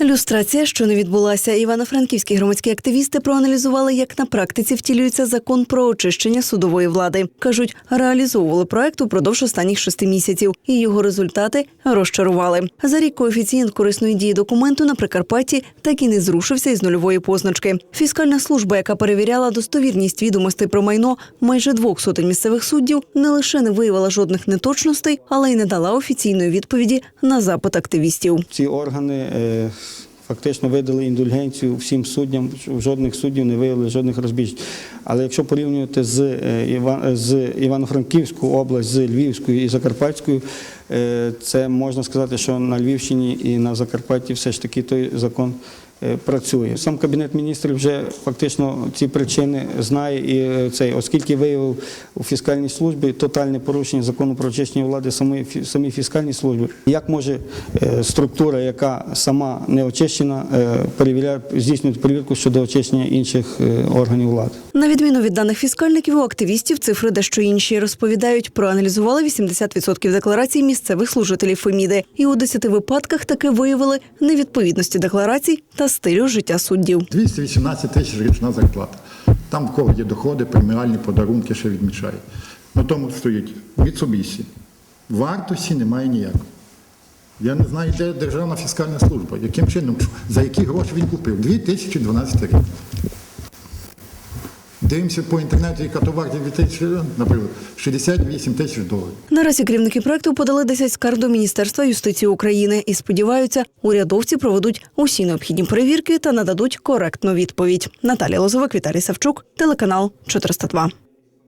Люстрація, що не відбулася, івано-франківські громадські активісти проаналізували, як на практиці втілюється закон про очищення судової влади. кажуть, реалізовували проект упродовж останніх шести місяців, і його результати розчарували. За рік коефіцієнт корисної дії документу на Прикарпатті так і не зрушився із нульової позначки. Фіскальна служба, яка перевіряла достовірність відомостей про майно майже двох сотень місцевих суддів, не лише не виявила жодних неточностей, але й не дала офіційної відповіді на запит активістів. Ці органи е, фактично видали індульгенцію всім суддям, жодних суддів не виявили жодних розбіжень. Але якщо порівнювати з, е, Іван- з Івано-Франківську область, з Львівською і Закарпатською, це можна сказати, що на Львівщині і на Закарпатті все ж таки той закон. е, Працює сам кабінет міністрів вже фактично ці причини знає і е, цей, оскільки виявив у фіскальній службі тотальне порушення закону про очищення влади самої фі- самій фіскальній службі. Як може е, структура, яка сама не очищена, е, здійснювати перевірку щодо очищення інших е, органів влади? На відміну від даних фіскальників, у активістів цифри дещо інші розповідають. Проаналізували 80% декларацій місцевих служителів Феміди, і у 10 випадках таки виявили невідповідності декларацій та стилю життя суддів. 218 тисяч річна зарплата. Там в кого є доходи, преміальні подарунки ще відмічають. На тому стоїть Mitsubishi. Вартості немає ніякої. Я не знаю, де Державна фіскальна служба, яким чином, за які гроші він купив. 2012 рік. Дивимося по інтернету, яка товар 2000, наприклад, 68 тисяч доларів. Наразі керівники проекту подали 10 скарг до Міністерства юстиції України і сподіваються, урядовці проведуть усі необхідні перевірки та нададуть коректну відповідь. Наталія Лозовик, Віталій Савчук, телеканал 402.